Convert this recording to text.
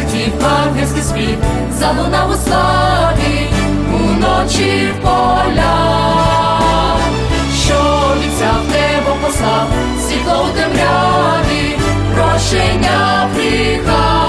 прилетів ангельський спів, залунав у славі уночі в полях, що обіцяв небо послав, світло у темряві, прощення прихав.